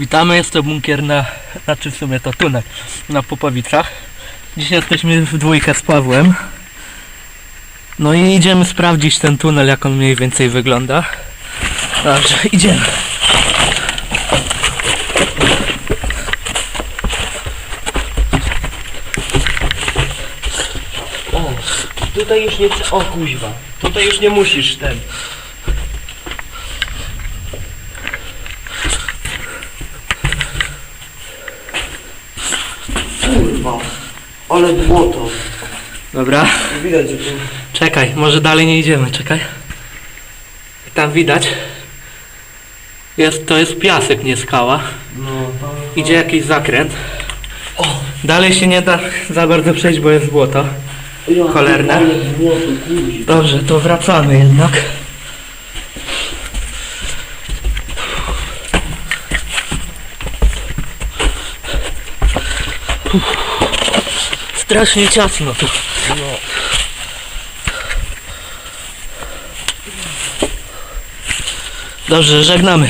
Witamy, jest to bunkier na, znaczy w sumie to tunel na Popowicach. Dzisiaj jesteśmy w dwójkę z Pawłem. No i idziemy sprawdzić ten tunel, jak on mniej więcej wygląda. Dobrze, idziemy. O, tutaj już nie... O kuźwa. Tutaj już nie musisz ten. Kurwa. Ale błoto. Dobra, Widać, że tu... czekaj, może dalej nie idziemy, czekaj. Tam widać. Jest, to jest piasek, nie skała. No, to... Idzie jakiś zakręt. Dalej się nie da za bardzo przejść, bo jest błoto. Ja, Cholerne. Ale błoto, kuźwa. Dobrze, to wracamy jednak. Uff. Strasznie ciasno tu. Dobrze, żegnamy.